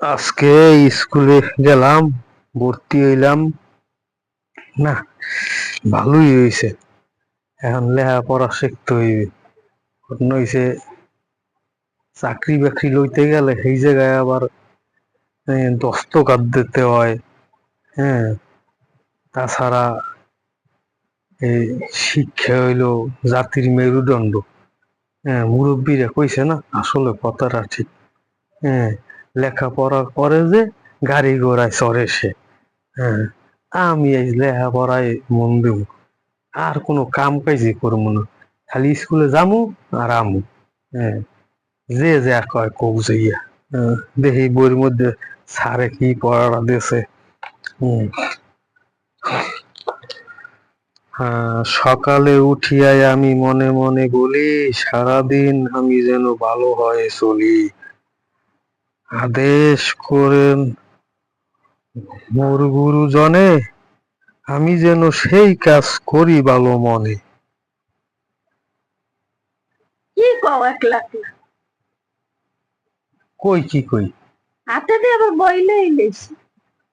আজকে স্কুলে গেলাম ভর্তি হইলাম। না ভালোই হয়েছে এখন লেখাপড়া শিখতে হইবে। অন্য হইছে চাকরি বাকরি লইতে গেলে সেই জায়গায় আবার এই, দস্তকাত দিতে হয়। হ্যাঁ তাছাড়া এই শিক্ষা হইল জাতির মেরুদণ্ড। হ্যাঁ মুরব্বীরা কইছে না আসলে কথাটা ঠিক। হ্যাঁ লেখাপড়া করে যে গাড়ি ঘোড়ায় চড়ে সে। হ্যাঁ আমি এই লেখাপড়ায় মন দেব। আর কোনো কাম কাজই করব না। খালি স্কুলে যামু আর আমু। হ্যাঁ যে যা কয় কোক যাইয়া। হ্যাঁ, দেখি বইয়ের মধ্যে স্যারে কি পড়া দিয়েছে। হ্যাঁ সকালে উঠিয়াই আমি মনে মনে বলি সারাদিন আমি যেন ভালো হয়ে চলি। আদেশ করেন মোর গুরুজনে আমি যেন সেই কাজ করি ভালো মনে। কি কও একলা একলা? কই কি কই? হাতে দিয়ে আবার বইলে ইলিছি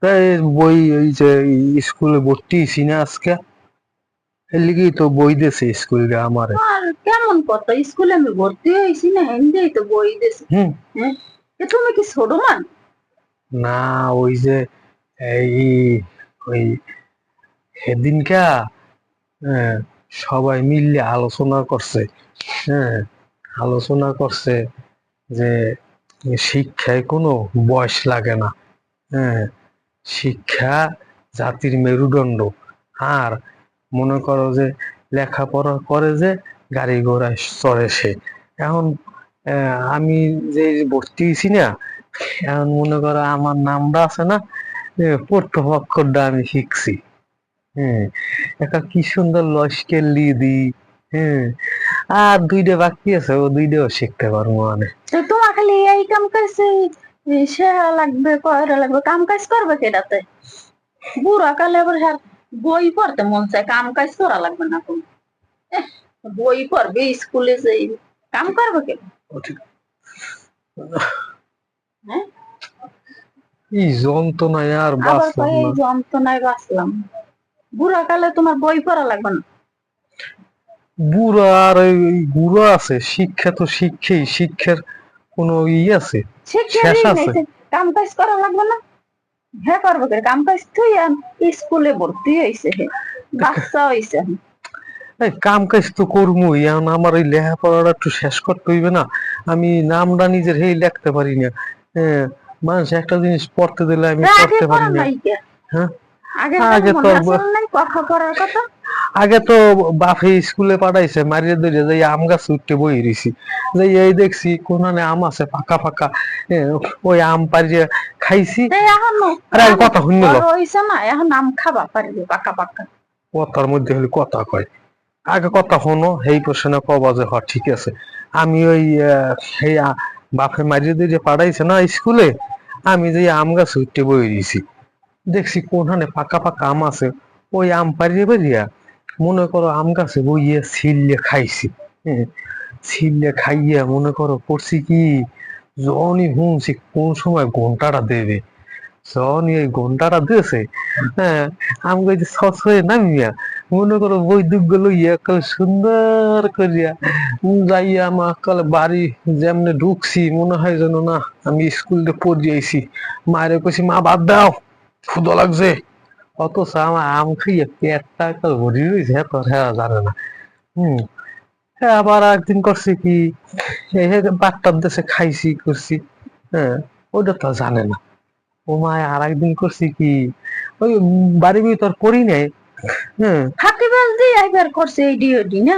তাই বই ওই যে স্কুলে ভর্তি হইছি না আজকে এর লিগেই তো বই দিয়েছে স্কুল আমারে। আর কেমন কথা স্কুলে আমি ভর্তি হয়েছি না হিন্দি তো বই দিছি। হুম। হ্যাঁ? তুমি কি ছোট মান না ওই যে এই ওই সেদিনকা হ্যাঁ, সবাই মিলে আলোচনা করছে হ্যাঁ আলোচনা করছে যে শিক্ষায় কোনো বয়স লাগে না হ্যাঁ শিক্ষা জাতির মেরুদণ্ড। আর মনে করো যে লেখাপড়া করে যে গাড়ি ঘোড়ায় চড়ে সে। এখন আমি যে ভর্তি হয়েছি না, এখন মনে করো আমার নামটা আছে না প্রথম আমি শিখছি। হ্যাঁ একটা কি সুন্দর লস্কের লিদি হ্যাঁ আর দুইটা বাকি আছে, ও দুইটাও শিখতে পারব মানে। তোমার খালি এই কাম কাজ সে লাগবে কয়রা লাগবে, কাম কাজ করবে কেটাতে? বুড়া কালে আবার হ্যাঁ বই পড়তে মন চায়, কাম কাজ করা লাগবে না কোনো। বই পড়বে, স্কুলে যাই কাম করবে কে হ্যাঁ? এই যন্ত্রণায় আর আবার বাঁচলাম এই না। যন্ত্রণায় বাঁচলাম। বুড়া কালে তোমার বই পড়া লাগবে না? বুড়া আর ওই গুড়ো আছে শিক্ষা তো শিক্ষাই শিক্ষার কোনো ই আছে শেষ আছে। কাম কাজ করা লাগবে না? হ্যাঁ করবে কে? কাম কাজ তুই স্কুলে ভর্তি হয়েছে বাচ্চা হয়েছে কাম কাজ তো করবোই এখন আমার এই লেখাপড়াটা একটু শেষ করতে হইবে না। আমি নামটা নিজের হেই লিখতে পারি না। মানুষ একটা জিনিস পড়তে দিলে আমি পড়তে পারি না। হ্যাঁ? আগে তো আগে তো বাপে স্কুলে পাঠাইছে মারিয়ে ধরে যাই আম গাছ উঠতে বই রইছি। যাই এই দেখছি কোনানে আম আছে ফাঁকা ফাঁকা। ওই আম পারিয়ে খাইছি। আরে কথা শুনি বড় হইছে না এখন আম খাবা পারবে পাকা পাকা। কথার মধ্যে হলে কথা কয়। আগে কথা শোনো, সেই প্রশ্নে কবা যে, হ, ঠিক আছে। আমি ওই সেই বাপে মারিয়ে দিয়ে পাঠাইছে না স্কুলে, আমি যে আম গাছ উঠতে বই রইছি দেখছি কোনখানে পাকা পাকা আম আছে, ওই আম পারিয়ে পারিয়া মনে করো আম গাছে বইয়ে ছিললে খাইছি। হ্যাঁ ছিললে খাইয়া মনে করো করছি কি যখনই শুনছি কোন সময় ঘন্টাটা দেবে। যখনই এই ঘন্টাটা দিয়েছে হ্যাঁ আম গাছে সস হয়ে নামিয়া মনে করো বই দুগ্গ লইয়া কাল সুন্দর করিয়া যাইয়া আমার কাল বাড়ি যেমনে ঢুকছি, মনে হয় যেন না, আমি স্কুলে পড়ে আইছি মায়ের কইছি, মা, বাদ দাও ক্ষুদা লাগছে। অথচ আমার আম খাইয়ে পেটটা কাল ভরি রয়েছে এত হ্যাঁ জানে না। হম হ্যাঁ আবার একদিন করছি কি বাট্টার দেশে খাইছি, করছি হ্যাঁ ওটা তো জানে না। ও মা আর একদিন করছি কি, ওই বাড়ি ভিতর পড়ি নাই ফাঁকি বাজ দিয়ে একবার করছে এই ডিওডি না?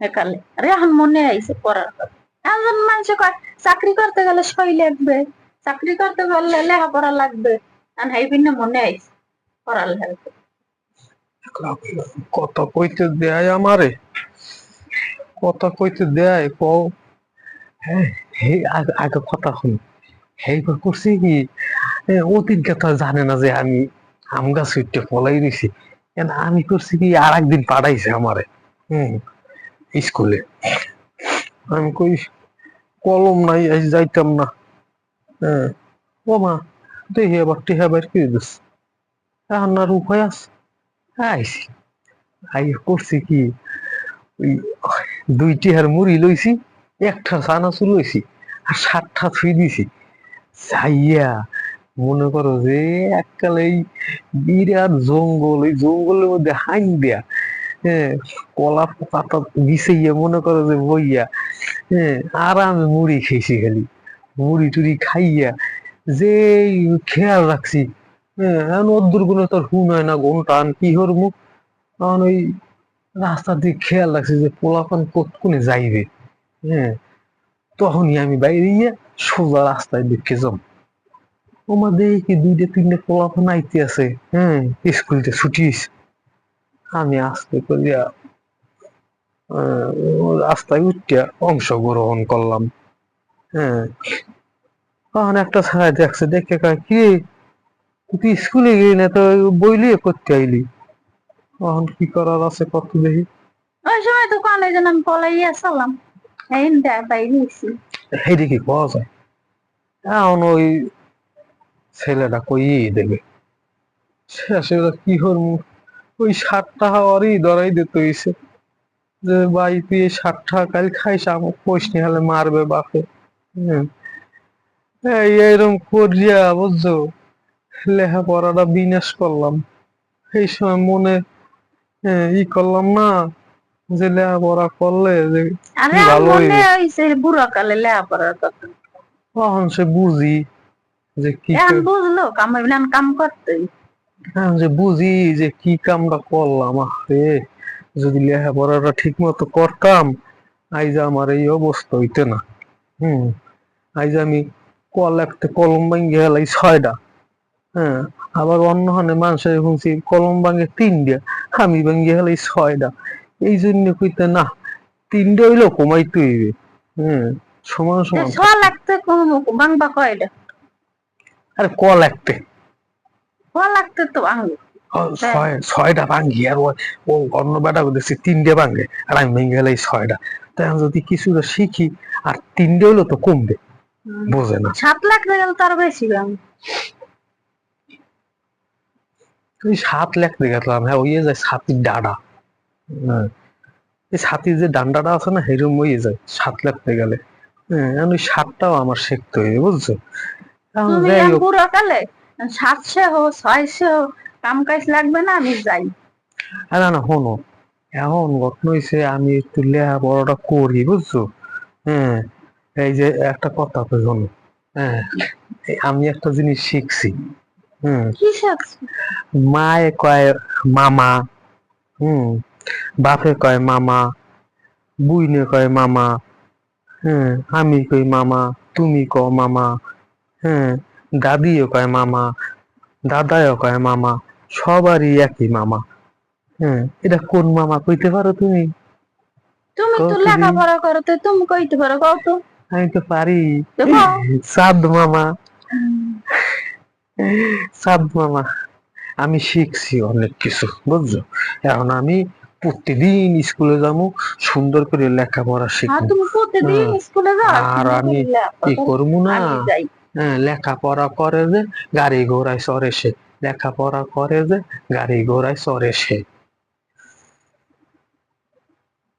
একালে। আরে এখন মনে আইছে পড়ার কথা। এখন মানুষ কয় চাকরি করতে গেলে সই লাগবে। চাকরি করতে গেলে লেখাপড়া লাগবে। আর এই বিনে মনে আইছে পড়ার লেখা কথা কইতে দেয় আমারে? কথা কইতে দেয় কও। হ্যাঁ আগে কথা শুন। সেইবার করছি কি? ও কথা জানে না যে আমি আম গাছ উঠতে পলাই রয়েছি কেন আমি করছি কি আর একদিন পাঠাইছে আমারে। হম, স্কুলে। আমি কই, কলম নাই, আজ যাইতাম না। হ্যাঁ ও মা, দেখি এবার টিহা বের করে দিস। এখন আর উপায় আছে? আইসি আই করছি কি, ওই দুই টিহার মুড়ি লইছি, একটা চানাচুর লইছি, আর সাতটা থুই দিছি। যাইয়া মনে করো যে এককাল এই বিরাট জঙ্গল, এই জঙ্গলের মধ্যে হাইন দেয়া হ্যাঁ কলা পাতা বিছাইয়া মনে করো যে বইয়া হ্যাঁ আরামে মুড়ি খেয়েছি খালি। মুড়ি টুড়ি খাইয়া যে খেয়াল রাখছি হ্যাঁ অদ্দুরগুলো তোর হুন হয় না ঘণ্টা আন কি হর মুখ তখন ওই রাস্তার দিকে খেয়াল রাখছি যে পোলাপান কতক্ষণে যাইবে হ্যাঁ তখনই আমি বাইরে গিয়ে সোজা রাস্তায় দেখে যাম ওমা দেখি দুইটা তিনটে পোলাপান আইতে আছে। হ্যাঁ স্কুলতে ছুটি হইছে। আমি আস্তে করিয়া আহ, রাস্তায় উঠিয়া অংশগ্রহণ করলাম। হ্যাঁ। তখন একটা ছেলে দেখছে দেখে কয় কি? তুই স্কুলে গেলি না তো বইলি করতে আইলি? তখন কি করার আছে কত দেখি। ওই সময় তো কলেজ যেন আমি পলাইয়া সালাম এই হেডে কি পাওয়া যায়? এখন ওই ছেলেটা কই দেবে? শেষে ওরা কি করব? ওই ষাট টাকা ওরই ধরাই দিতে হইছে। যে ভাই তুই এই টাকা কাল খাইস আমার পয়সা হলে মারবে বাপে। হ্যাঁ। এই এরকম করিয়া বুঝছ? লেখাপড়াটা বিনাশ করলাম। এই সময় মনে হ্যাঁ, ই করলাম না যে লেখাপড়া করলে যে ভালো হইছে বুড়া কালে লেখাপড়ার কথা। তখন সে বুঝি। যে কি বুঝলো কাম হইবে কাম করতে এখন যে বুঝি যে কি কামটা করলাম আরে যদি লেখাপড়াটা ঠিক মতো করতাম আইজ আমার এই অবস্থা হইতে না। হুম আইজ আমি কল একটা কলম ভাঙ্গে হেলাই ছয়টা। হ্যাঁ আবার অন্য হানে মানুষের শুনছি কলম ভাঙ্গে তিনটা আমি ভাঙ্গে হেলাই ছয়টা। এই জন্য কইতে না তিনটা হইলেও কমাইতে হইবে। হ্যাঁ সমান সমান। ছ লাগতে বাংবা কয়টা? আরে ক একটা ছ লাগতে তো বাংলো ছয় ছয়টা ভাঙ্গি আর ও- ও অন্য বেটা দেখছি তিনটে ভাঙ্গে আর আমি ভেঙে গেলে ছয়টা। তাই আমি যদি কিছুটা শিখি আর তিনটে হইল তো কমবে বোঝে না। সাত লাগতে গেলে তার বেশি ওই সাত লাখ দেখলাম হ্যাঁ ওই যায় ছাতির ডাডা হ্যাঁ এই ছাতির যে ডান্ডাটা আছে না সেরকম ওই যায় সাত লাখ লাখতে গেলে। হ্যাঁ সাতটাও আমার শিখতে হবে বুঝছ? তুমি যাই এখন হোক কালে সাতশো হো ছয়শো কাম কাজ লাগবে না আমি যাই। না না শোনো এখন ঘটনা হয়েছে আমি একটু লেখাপড়াটা করি বুঝছ? হ্যাঁ এই যে একটা কথা তো শোনো হ্যাঁ আমি একটা জিনিস শিখছি হুম। মায়ে কয় মামা হুম বাপে কয় মামা বুইনে কয় মামা হ্যাঁ আমি কই মামা তুমি কও মামা হ্যাঁ দাদিও কয় মামা দাদাও কয় মামা সবারই একই মামা। হ্যাঁ এটা কোন মামা কইতে পারো তুমি? তুমি তো লেখাপড়া করো তো তুমি কইতে পারো কত আমি তো পারি। সাদ মামা। সাদ মামা। আমি শিখছি অনেক কিছু বুঝছ? এখন আমি প্রতিদিন স্কুলে যাব সুন্দর করে লেখাপড়া শিখব। হ্যাঁ। আর আমি কি করব না? হ্যাঁ, লেখাপড়া করে যে গাড়ি ঘোড়ায় চড়ে সে। লেখাপড়া করে যে গাড়ি ঘোড়ায় চড়ে সে।